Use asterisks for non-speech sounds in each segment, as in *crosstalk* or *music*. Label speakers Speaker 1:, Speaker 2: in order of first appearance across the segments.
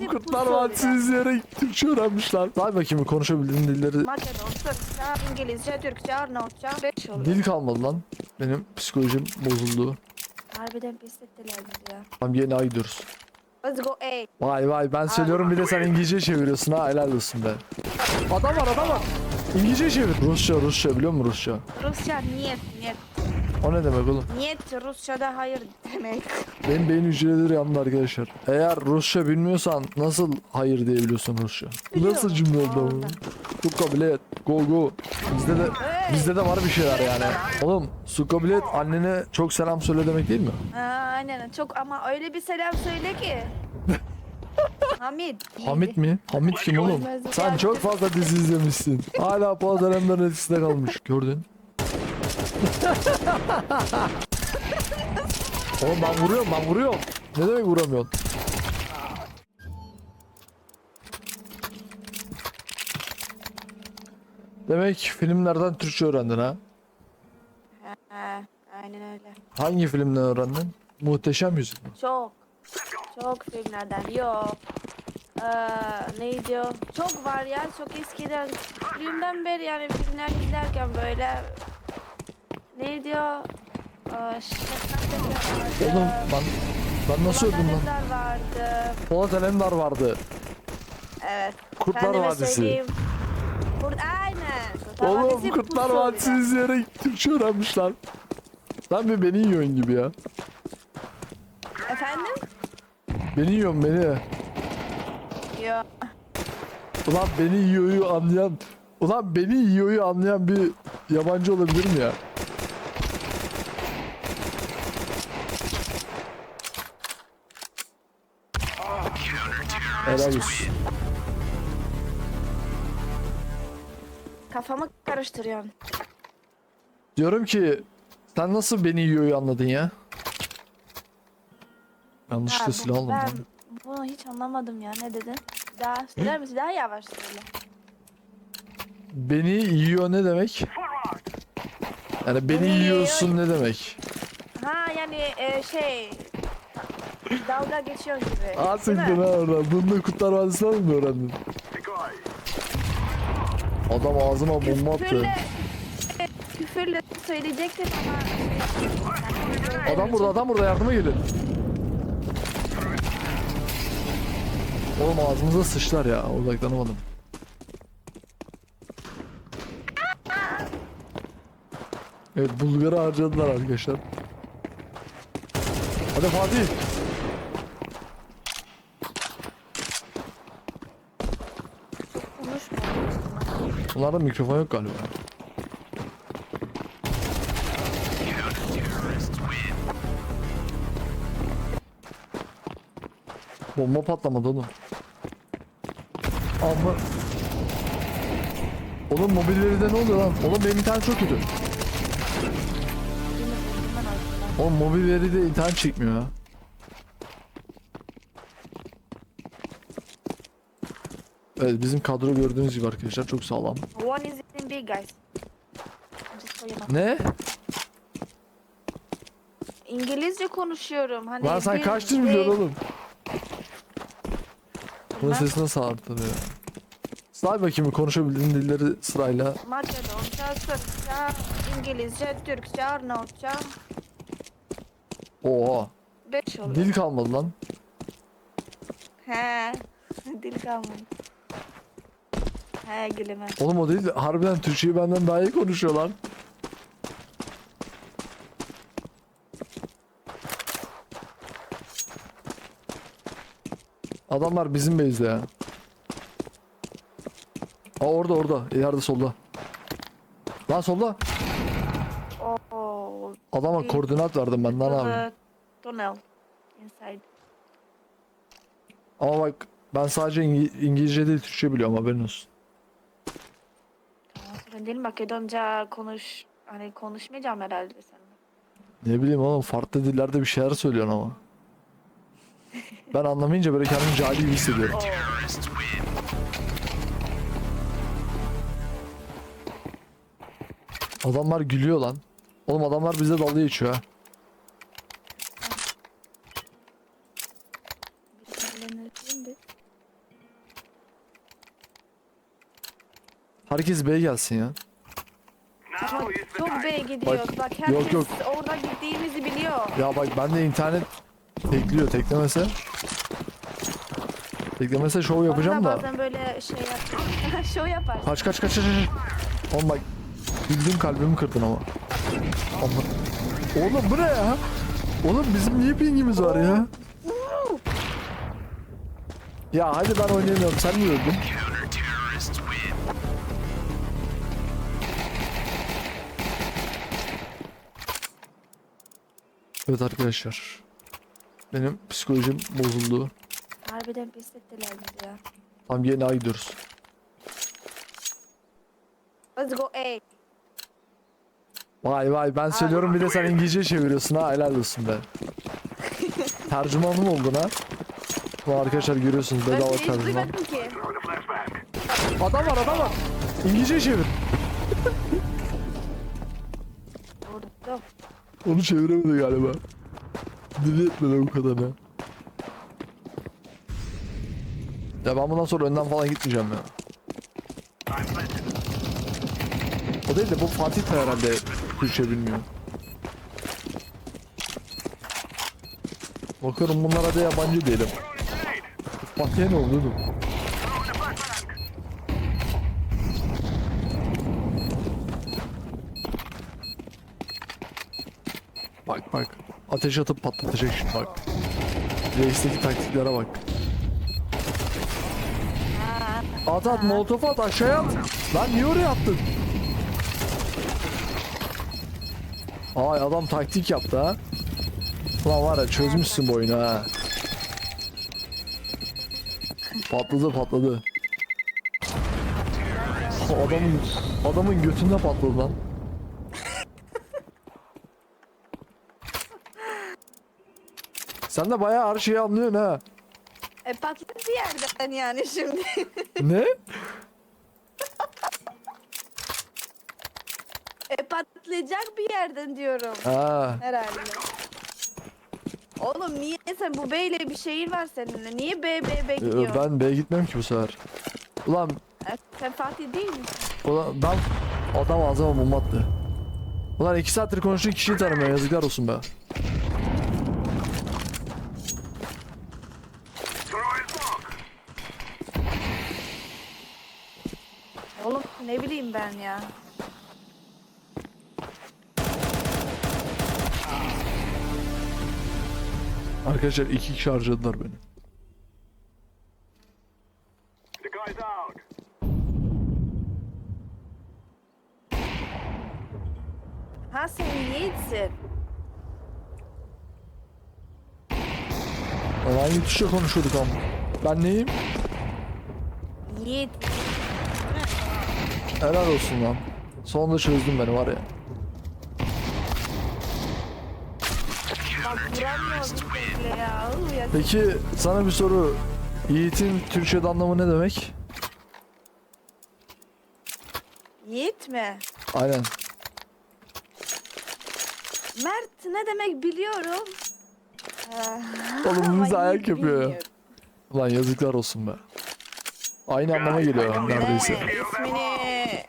Speaker 1: bizi
Speaker 2: Kurtlar Vadisi izleyerek Türkçe öğrenmişler. Say bakayım konuşabildiğin dilleri.
Speaker 1: Makedon, Türkçe, İngilizce, Türkçe, Arnavutça. Beş oluyor.
Speaker 2: Dil kalmadı lan. Benim psikolojim bozuldu.
Speaker 1: Harbiden pis ettiler bizi ya.
Speaker 2: Tamam yeni ay gidiyoruz.
Speaker 1: Let's go A.
Speaker 2: Vay vay ben söylüyorum bir de sen İngilizce çeviriyorsun ha helal olsun be. Adam var adam var. İngilizce çevir. Rusça Rusça biliyor musun Rusça?
Speaker 1: Rusça niyet, niyet.
Speaker 2: O ne demek oğlum?
Speaker 1: Niyet Rusça'da hayır demek.
Speaker 2: Benim beyin hücreleri yandı arkadaşlar. Eğer Rusça bilmiyorsan nasıl hayır diyebiliyorsun Rusça? Bu Nasıl cümle oldu bu? Suka bilet, go go. Bizde de bizde de var bir şeyler yani. Oğlum suka bilet annene çok selam söyle demek değil mi?
Speaker 1: Ha, aynen çok ama öyle bir selam söyle ki. *laughs* Hamit.
Speaker 2: Hamit mi? Hamit kim oğlum? Sen çok fazla dizi izlemişsin. Hala Polat Alemdar'ın etkisinde kalmış. Gördün. *laughs* oğlum ben vuruyorum ben vuruyorum. Ne demek vuramıyorsun? Demek filmlerden Türkçe öğrendin ha?
Speaker 1: Ha, aynen öyle.
Speaker 2: Hangi filmden öğrendin? Muhteşem Yüzyıl mı?
Speaker 1: Çok. Çok filmlerden. Yok. Ee, neydi o? Çok var ya. Çok eskiden. Filmden beri yani filmler izlerken böyle. Ee, Şefkatler vardı.
Speaker 2: Oğlum ben, ben nasıl öldüm lan?
Speaker 1: Vardı.
Speaker 2: Polat Alemdar vardı.
Speaker 1: Evet.
Speaker 2: Kurtlar
Speaker 1: Efendime
Speaker 2: Vadisi.
Speaker 1: söyleyeyim. Kurt, aynen. Kurtlar
Speaker 2: Oğlum
Speaker 1: Vadisi
Speaker 2: Kurtlar
Speaker 1: pusu
Speaker 2: Vadisi
Speaker 1: de.
Speaker 2: izleyerek Türkçe öğrenmiş lan. Sen bir beni yiyorsun gibi ya.
Speaker 1: Efendim?
Speaker 2: Beni yiyorsun beni.
Speaker 1: Yok.
Speaker 2: Ulan beni yiyoyu anlayan... Ulan beni yiyoyu anlayan bir yabancı olabilir mi ya? Helal olsun.
Speaker 1: Kafamı karıştırıyorsun.
Speaker 2: Diyorum ki sen nasıl beni yiyoyu anladın ya? Yanlışlıkla silah aldım.
Speaker 1: Ben
Speaker 2: lan.
Speaker 1: bunu hiç anlamadım ya. Ne dedin? Daha söyler misin? Daha yavaş söyle.
Speaker 2: Beni yiyor ne demek? Yani beni
Speaker 1: Beni
Speaker 2: yiyorsun ne demek?
Speaker 1: Ha yani e, şey dalga geçiyor gibi.
Speaker 2: Aa siktir ha oradan. Bunu da Kurtlar Vadisi'nden mi öğrendin? Adam ağzıma bomba attı.
Speaker 1: Küfürle, küfürle söyleyecektim ama
Speaker 2: Adam burada adam burada yardıma gelin. Oğlum ağzımıza sıçlar ya odaklanamadım. Evet Bulgar'ı harcadılar arkadaşlar. Hadi Fatih. Bunlarda mikrofon yok galiba. Bomba patlamadı oğlum. Amma. Oğlum mobillerinde ne oluyor lan? Oğlum benim internet çok kötü. Oğlum mobil veri de internet çekmiyor ya. Evet bizim kadro gördüğünüz gibi arkadaşlar çok sağlam.
Speaker 1: One is in big guys. Just so you know.
Speaker 2: Ne?
Speaker 1: İngilizce konuşuyorum. Hani
Speaker 2: Lan sen
Speaker 1: bir-
Speaker 2: kaç dil biliyorsun oğlum? Bunun
Speaker 1: Ben-
Speaker 2: sesi nasıl artırıyor? Say bakayım konuşabildiğin dilleri sırayla.
Speaker 1: Makedonca, Sırpça, İngilizce, Türkçe, Arnavutça.
Speaker 2: Oha.
Speaker 1: Beş oluyor.
Speaker 2: Dil kalmadı lan.
Speaker 1: He. *laughs* Dil kalmadı. He gülüme.
Speaker 2: Oğlum o değil. Harbiden Türkçeyi benden daha iyi konuşuyor lan. Adamlar bizim base'de ya. Aa orada orada. İleride solda. Lan solda.
Speaker 1: Oo.
Speaker 2: Adama koordinat verdim ben lan abi.
Speaker 1: Tunnel. Inside.
Speaker 2: Ama bak ben sadece İngi- İngilizce değil Türkçe biliyorum haberin olsun.
Speaker 1: Ben değil Makedonca konuş. Hani konuşmayacağım herhalde seninle.
Speaker 2: Ne bileyim oğlum farklı dillerde bir şeyler söylüyorsun ama. Ben anlamayınca böyle kendimi cahil gibi hissediyorum.
Speaker 1: Oo.
Speaker 2: Adamlar gülüyor lan. Oğlum adamlar bize dalga geçiyor ha.
Speaker 1: Bir sinirlenirsin bir.
Speaker 2: Herkes B'ye gelsin ya.
Speaker 1: Çok B'ye gidiyor. Bak herkes
Speaker 2: yok, yok.
Speaker 1: orada gittiğimizi biliyor.
Speaker 2: Ya bak ben de internet tekliyor teklemese. Teklemese şov yapacağım da.
Speaker 1: bazen böyle şey yap. *laughs* Şov yapar.
Speaker 2: Kaç kaç kaç kaç. kaç. Oğlum bak bildiğin kalbimi kırdın ama. Ama. Oğlum bu ne ya? Oğlum bizim niye pingimiz var ya? Ya hadi ben oynayamıyorum sen niye öldün? Evet arkadaşlar. Benim psikolojim bozuldu.
Speaker 1: Harbiden pis ettiler bizi ya.
Speaker 2: Tam yeni ay gidiyoruz.
Speaker 1: Let's go A.
Speaker 2: Vay vay ben söylüyorum bir de sen İngilizce çeviriyorsun ha helal olsun be. *laughs* Tercümanım oldun ha. Bu arkadaşlar görüyorsunuz
Speaker 1: Ben
Speaker 2: bedava
Speaker 1: hiç
Speaker 2: tercüman.
Speaker 1: duymadım ki.
Speaker 2: Adam var adam var. İngilizce çevir.
Speaker 1: Vurdum.
Speaker 2: Onu çeviremedi galiba. Dili etmedi bu kadar ya. Ya ben bundan sonra önden falan gitmeyeceğim ya. O değil de bu Fatih de herhalde Türkçe bilmiyor. Bakıyorum bunlara da yabancı diyelim. Fatih'e ne oldu oğlum? Bak bak. Ateş atıp patlatacak şimdi bak. Reis'teki taktiklere bak. At at molotof at aşağıya at. Lan niye oraya attın? Ay adam taktik yaptı ha. Ulan var ya çözmüşsün bu oyunu ha. Patladı patladı. Adamın adamın götünde patladı lan. Sen de bayağı her şeyi anlıyorsun ha.
Speaker 1: E patladı yerden yani şimdi. *laughs*
Speaker 2: Ne?
Speaker 1: e patlayacak bir yerden diyorum.
Speaker 2: Ha.
Speaker 1: Herhalde. Oğlum niye sen bu B ile bir şeyin var seninle? Niye B B B
Speaker 2: Ee,
Speaker 1: gidiyor?
Speaker 2: Ben B'ye gitmem ki bu sefer. Ulan,
Speaker 1: E, sen Fatih değil misin?
Speaker 2: ulan ben adam ağzıma bomba attı. Ulan iki saattir konuştuğun kişiyi tanımıyor yazıklar olsun be.
Speaker 1: Oğlum ne bileyim ben ya.
Speaker 2: Arkadaşlar iki kişi harcadılar beni.
Speaker 3: The guy's out.
Speaker 1: Ha sen Yiğit'sin.
Speaker 2: Lan hangi tuşla konuşuyorduk ama? Ben neyim?
Speaker 1: Yiğit.
Speaker 2: Helal olsun lan. Sonunda çözdün beni var ya.
Speaker 1: Bak vuramıyor bir bile ya. Uu, ya.
Speaker 2: Peki sana bir soru. Yiğit'in Türkçe'de anlamı ne demek?
Speaker 1: Yiğit mi?
Speaker 2: Aynen.
Speaker 1: Mert ne demek biliyorum. Ah,
Speaker 2: Oğlum *laughs*
Speaker 1: ama
Speaker 2: bize ayak
Speaker 1: Yiğit
Speaker 2: yapıyor ya.
Speaker 1: bilmiyorum.
Speaker 2: Ulan yazıklar olsun be. Aynı anlama geliyor neredeyse.
Speaker 1: Ee, ismini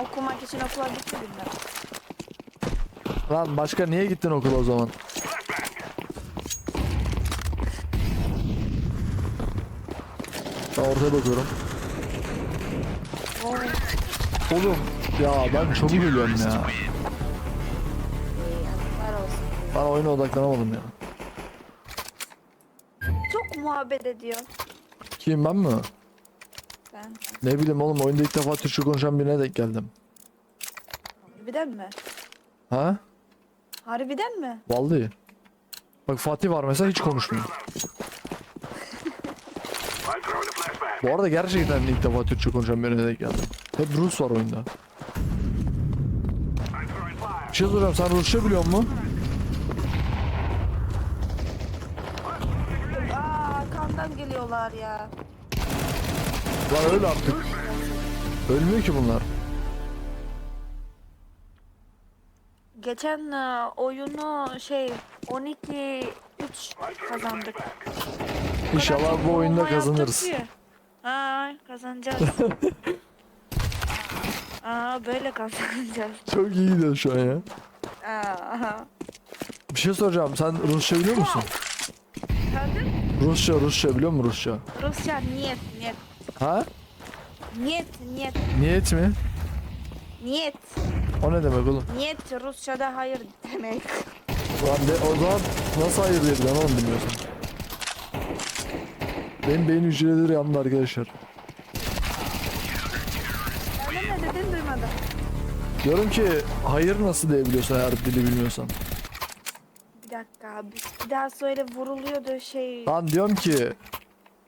Speaker 1: okumak için okula gitmedim ben.
Speaker 2: Lan başka niye gittin okula o zaman? Ben ortaya bakıyorum.
Speaker 1: Oo,
Speaker 2: Oğlum ya ben çok ölüyorum ya.
Speaker 1: yazıklar olsun.
Speaker 2: Ben oyuna odaklanamadım ya.
Speaker 1: Çok muhabbet ediyor.
Speaker 2: Kim ben mi?
Speaker 1: Ben.
Speaker 2: Ne bileyim oğlum oyunda ilk defa Türkçe konuşan birine denk geldim.
Speaker 1: Harbiden mi?
Speaker 2: Ha?
Speaker 1: Harbiden mi?
Speaker 2: Vallahi. Bak Fatih var mesela hiç konuşmuyor. Bu arada gerçekten ilk defa Türkçe konuşan birine denk geldim. Hep Rus var oyunda. Bir şey soracağım sen Rusça biliyor musun?
Speaker 1: Aa geliyorlar ya.
Speaker 2: Lan öyle artık. Ölmüyor ki bunlar.
Speaker 1: Geçen e, oyunu şey 12 3 kazandık.
Speaker 2: İnşallah bu oyunda
Speaker 1: Bomba yaptık
Speaker 2: kazanırız.
Speaker 1: ki. Ha kazanacağız. *laughs* Aa böyle kazanacağız.
Speaker 2: Çok iyi gidiyor şu an ya.
Speaker 1: Aa.
Speaker 2: Bir şey soracağım. Sen Rusça biliyor musun?
Speaker 1: Efendim?
Speaker 2: Rusça, Rusça biliyor musun Rusça?
Speaker 1: Rusya niyet niyet.
Speaker 2: Ha?
Speaker 1: Niyet niyet.
Speaker 2: Niyet mi?
Speaker 1: Niyet.
Speaker 2: O ne demek oğlum?
Speaker 1: Niyet Rusça'da hayır demek.
Speaker 2: Lan de, o zaman nasıl hayır dedi ben onu bilmiyorsun. Benim beyin hücreleri yandı arkadaşlar.
Speaker 1: Ben de ne dedin duymadım.
Speaker 2: Diyorum ki hayır nasıl diyebiliyorsun eğer dili bilmiyorsan.
Speaker 1: Dakika abi. Bir daha söyle vuruluyordu şey.
Speaker 2: Lan diyorum ki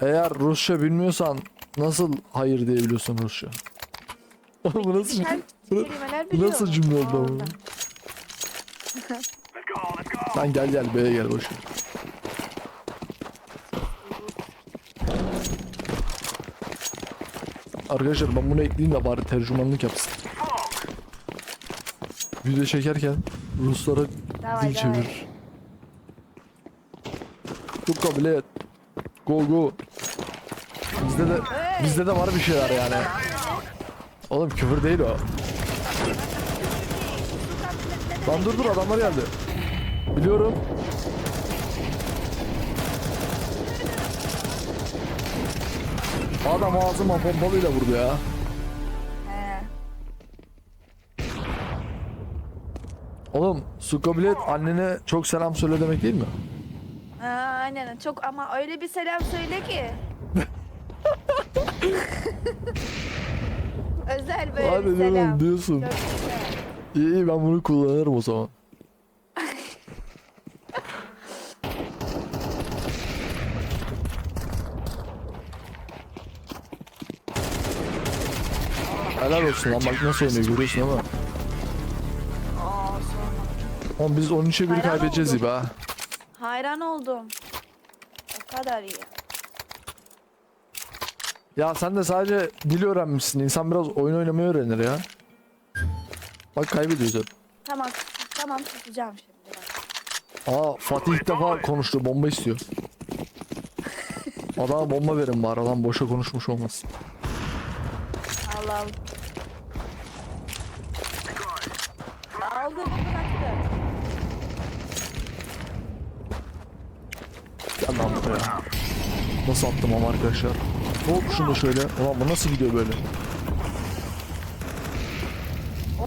Speaker 2: eğer Rusça bilmiyorsan nasıl hayır diyebiliyorsun Rusça? *laughs* bu nasıl, bu, bu nasıl cümle oldu
Speaker 3: go.
Speaker 2: Lan gel gel B'ye gel boş ver. Arkadaşlar ben bunu ekleyeyim de bari tercümanlık yapsın. Video çekerken Ruslara dil
Speaker 1: davay.
Speaker 2: Çevirir. Çok kabul et. Go go. Bizde de bizde de var bir şeyler yani. Oğlum küfür değil o. Lan dur dur adamlar geldi. Biliyorum. Adam ağzıma pompalıyla vurdu ya. Oğlum su kabul et annene çok selam söyle demek değil mi?
Speaker 1: Aynen çok ama öyle bir selam söyle ki. *laughs* Özel böyle
Speaker 2: Hadi
Speaker 1: bir
Speaker 2: canım,
Speaker 1: selam.
Speaker 2: diyorsun.
Speaker 1: Çok güzel.
Speaker 2: İyi iyi ben bunu kullanırım o zaman. *laughs* Helal olsun lan bak nasıl oynuyor görüyorsun ama.
Speaker 1: Aa.
Speaker 2: Oğlum biz 13'e 1
Speaker 1: Hayran
Speaker 2: kaybedeceğiz
Speaker 1: oldum.
Speaker 2: gibi ha.
Speaker 1: Hayran oldum. Kadar iyi.
Speaker 2: Ya sen de sadece dil öğrenmişsin. İnsan biraz oyun oynamayı öğrenir ya. Bak kaybediyoruz hep.
Speaker 1: Tamam, tamam tutacağım şimdi.
Speaker 2: Aa Fatih ilk defa konuştu. Bomba istiyor. *laughs* Adama bomba verin bari. Adam boşa konuşmuş olmasın.
Speaker 1: Allah Aldı bıraktı.
Speaker 2: Gel lan buraya. Nasıl attım ama arkadaşlar. Hop şunu da şöyle. Ulan bu nasıl gidiyor böyle?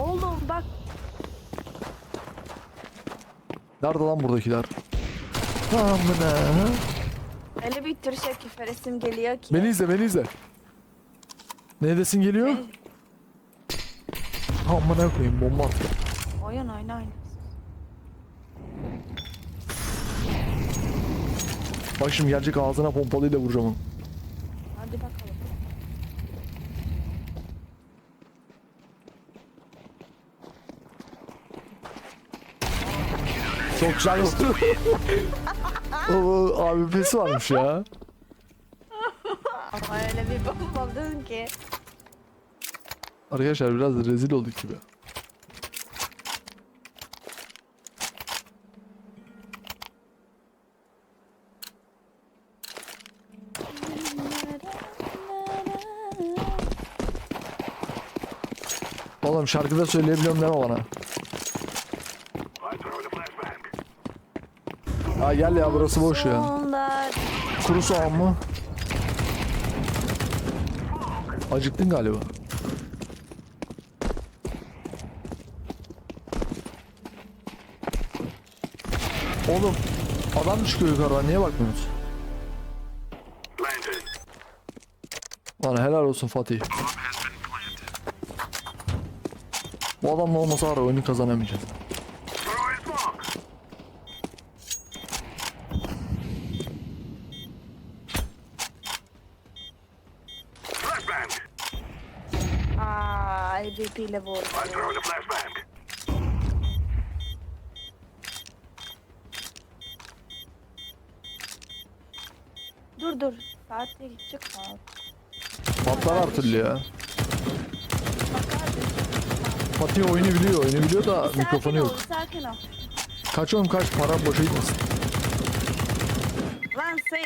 Speaker 1: Oğlum bak
Speaker 2: Nerede lan buradakiler? Amına.
Speaker 1: öyle bir tür şey resim geliyor ki.
Speaker 2: Beni izle beni izle. Ne desin geliyor?
Speaker 1: Beni-
Speaker 2: Amına koyayım bomba attı.
Speaker 1: Oyun oyun oyun.
Speaker 2: Bak şimdi gelecek ağzına pompalıyla vuracağım onu.
Speaker 1: Hadi bakalım.
Speaker 2: Çok güzel oldu. Oo, abi pesi varmış ya.
Speaker 1: Ama öyle bir bombaldın ki.
Speaker 2: Arkadaşlar biraz rezil olduk gibi. Oğlum şarkıda söyleyebiliyorum deme bana.
Speaker 3: I'm throwing a flashbang.
Speaker 2: Ha gel ya burası boş ya. Kuru soğan mı? Acıktın galiba. Oğlum adam çıkıyor yukarıdan niye bakmıyorsunuz?
Speaker 3: Planted.
Speaker 2: Lan helal olsun Fatih. Bu adamla olmasa var ya oyunu kazanamayacağız.
Speaker 1: Aa, MVP ile vurdu. Dur dur. Saatte çıkma.
Speaker 2: Patlar her türlü ya. Fatih oyunu biliyor, oyunu biliyor da mikrofonu
Speaker 1: Sakin
Speaker 2: yok.
Speaker 1: ol, sakin ol.
Speaker 2: Kaç oğlum kaç para boşa gitmesin.
Speaker 1: Lan say...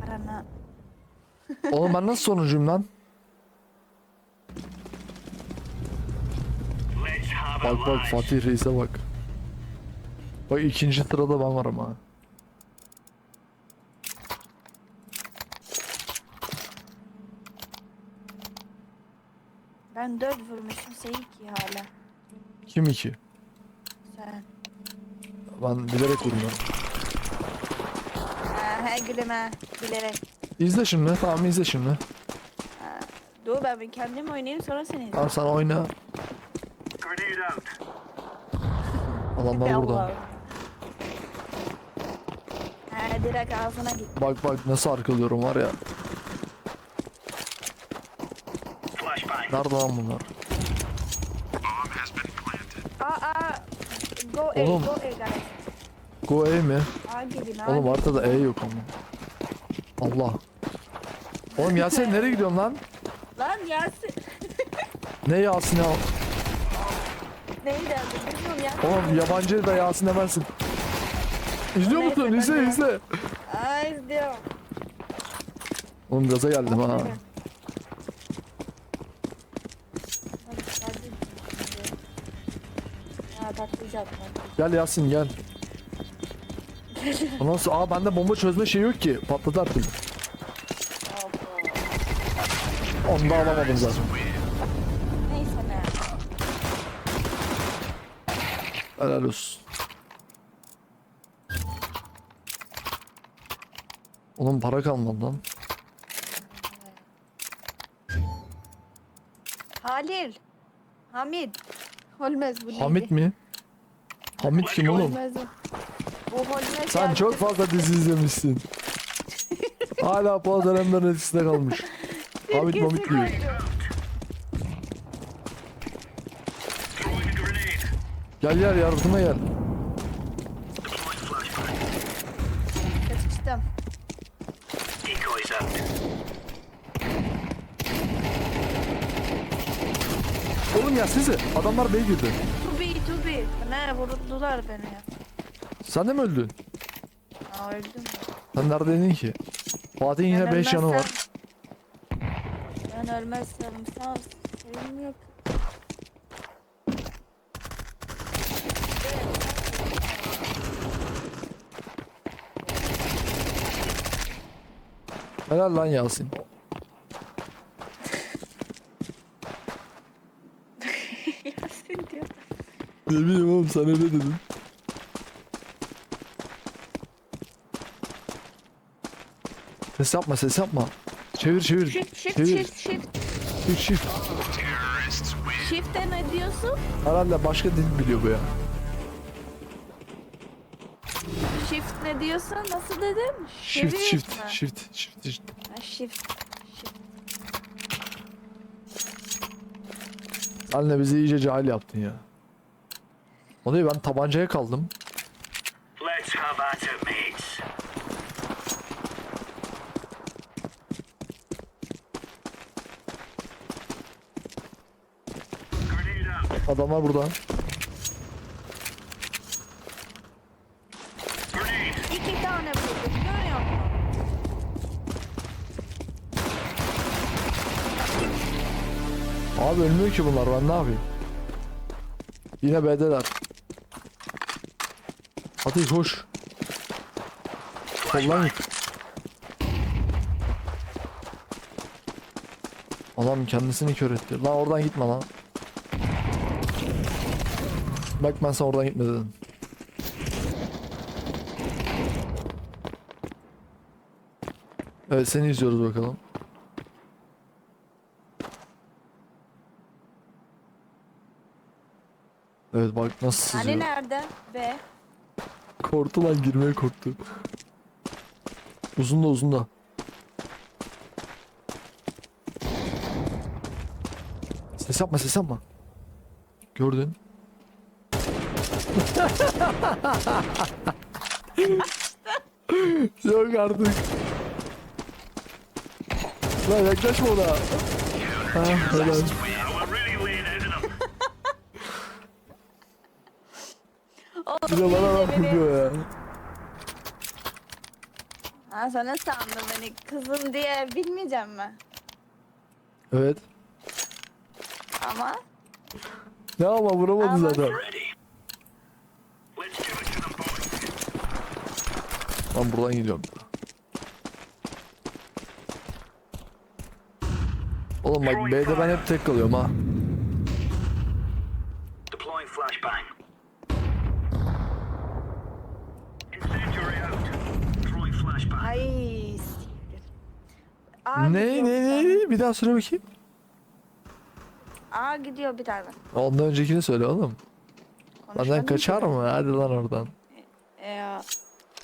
Speaker 1: Parana... *laughs*
Speaker 2: Oğlum ben nasıl sonuncuyum lan? Bak bak. Fatih Reis'e bak. Bak ikinci sırada ben varım ha.
Speaker 1: Ben 4 vurmuşum sen 2 hala.
Speaker 2: Kim iki?
Speaker 1: Sen.
Speaker 2: Ben bilerek vurmuyorum.
Speaker 1: Ha, he. Bilerek.
Speaker 2: İzle şimdi. Tamam izle şimdi.
Speaker 1: Ha. Dur ben bir kendim oynayayım sonra sen izle.
Speaker 2: Tamam sen oyna. Adamlar *laughs* burada.
Speaker 1: Allah. Ha, direkt ağzına git.
Speaker 2: Bak bak nasıl arkalıyorum var ya.
Speaker 3: Flashbang.
Speaker 2: Nerede lan bunlar?
Speaker 1: Aa. Go A,
Speaker 2: Oğlum.
Speaker 1: go A guys.
Speaker 2: Go E mi?
Speaker 1: A gidin A
Speaker 2: Oğlum haritada E yok ama. Allah. Oğlum Yasin nereye gidiyorsun lan?
Speaker 1: Lan Yasin. *laughs*
Speaker 2: Ne Yasin ya?
Speaker 1: Neydi adı bilmiyorum ya.
Speaker 2: Oğlum yabancı da Yasin demezsin. İzliyor
Speaker 1: Neyse,
Speaker 2: musun?
Speaker 1: ben
Speaker 2: İzle
Speaker 1: de-
Speaker 2: izle.
Speaker 1: Aa izliyorum.
Speaker 2: Oğlum gaza geldim ha.
Speaker 1: Hadi, hadi. Ha patlayacak.
Speaker 2: Gel Yasin gel. O nasıl? Aa bende bomba çözme şey yok ki. Patladı artık. Onu da alamadım zaten.
Speaker 1: Neyse ne.
Speaker 2: Helal olsun. Oğlum para kalmadı lan.
Speaker 1: Halil. Hamid. Olmaz bu neydi?
Speaker 2: Hamit mi? Hamit kim oğlum?
Speaker 1: O.
Speaker 2: Sen çok fazla dizi izlemişsin. *laughs* Hala Polat Alemdar'ın etkisinde kalmış. Hamit Mamit diyor. Gel gel yardıma gel.
Speaker 1: Kaçıştım.
Speaker 3: Decoys out.
Speaker 2: Oğlum ya sizi. Adamlar B'ye girdi.
Speaker 1: Vurdular beni ya.
Speaker 2: Sen de mi öldün?
Speaker 1: Aa öldüm.
Speaker 2: Sen neredeydin ki? Fatih'in yine
Speaker 1: Ben
Speaker 2: 5 yanı var.
Speaker 1: Ben ölmezsem sağ. Sevim yok.
Speaker 2: Helal lan. Yasin
Speaker 1: diyor.
Speaker 2: Ne bileyim oğlum sen öyle dedin. Ses yapma ses yapma. Çevir çevir.
Speaker 1: Shift shift
Speaker 2: çevir.
Speaker 1: shift shift.
Speaker 2: Shift shift.
Speaker 1: Shift'e ne diyorsun?
Speaker 2: Herhalde başka dil biliyor bu ya.
Speaker 1: Shift ne diyorsun? Nasıl dedim?
Speaker 2: Shift
Speaker 1: Çevir
Speaker 2: shift
Speaker 1: mi?
Speaker 2: shift shift. shift.
Speaker 1: Ha, shift. Shift.
Speaker 2: Anne bizi iyice cahil yaptın ya. O değil ben tabancaya kaldım.
Speaker 3: Let's have at it, mates.
Speaker 2: Adamlar burada.
Speaker 3: Grenade.
Speaker 1: İki tane vurdum. Görüyor musun?
Speaker 2: Abi ölmüyor ki bunlar ben ne yapayım? Yine B'deler. Hadi koş. Git. Adam kendisini kör etti. Lan oradan gitme lan. Bak ben sana oradan gitme dedim. Evet seni izliyoruz bakalım. Evet bak nasıl
Speaker 1: Hani
Speaker 2: sızıyor.
Speaker 1: nerede? B.
Speaker 2: Korktu lan girmeye korktu. Uzun da uzun da. Ses yapma ses yapma. Gördün. *laughs* Yok artık. Lan yaklaşma ona. Ha, helal. Bir de bana bak vuruyor ya.
Speaker 1: Ha sana sandım beni kızım diye bilmeyeceğim mi?
Speaker 2: Evet.
Speaker 1: Ama
Speaker 2: Ne ama vuramadı
Speaker 1: Ama-
Speaker 2: zaten. Ben buradan gidiyorum. Oğlum bak B'de ben hep tek kalıyorum ha.
Speaker 3: Deploying flashbang. Incendiary out. Throwing flashbang.
Speaker 1: ay siktir. A
Speaker 2: Ne
Speaker 1: gidiyor
Speaker 2: ne
Speaker 1: bir
Speaker 2: ne
Speaker 1: tane.
Speaker 2: ne bir daha söyle bakayım.
Speaker 1: A gidiyor bir tane.
Speaker 2: Ondan öncekini söyle oğlum.
Speaker 1: Konuşmadın
Speaker 2: Benden kaçar
Speaker 1: ki.
Speaker 2: mı? Hadi lan oradan.
Speaker 1: E, ya,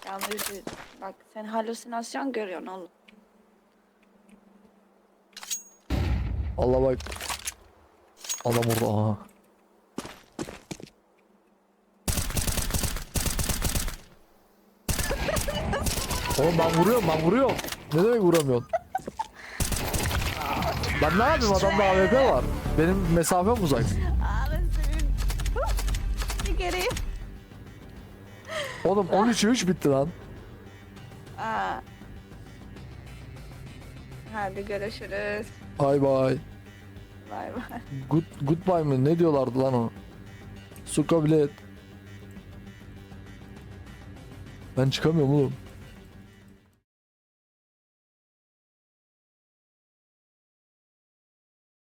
Speaker 1: yanlış bak sen halüsinasyon görüyorsun oğlum.
Speaker 2: Allah bak. Adam orada aha. *laughs* Oğlum ben vuruyorum ben vuruyorum. Ne demek vuramıyorsun? Ben ne yapayım adamda AWP var. Benim mesafem uzak.
Speaker 1: Senin. Bir kere.
Speaker 2: Oğlum 13'e 3 bitti lan.
Speaker 1: Aa. Hadi görüşürüz.
Speaker 2: Bye bye.
Speaker 1: Bay bay.
Speaker 2: Good, goodbye mı? Ne diyorlardı lan o? Suka bilet. Ben çıkamıyorum oğlum.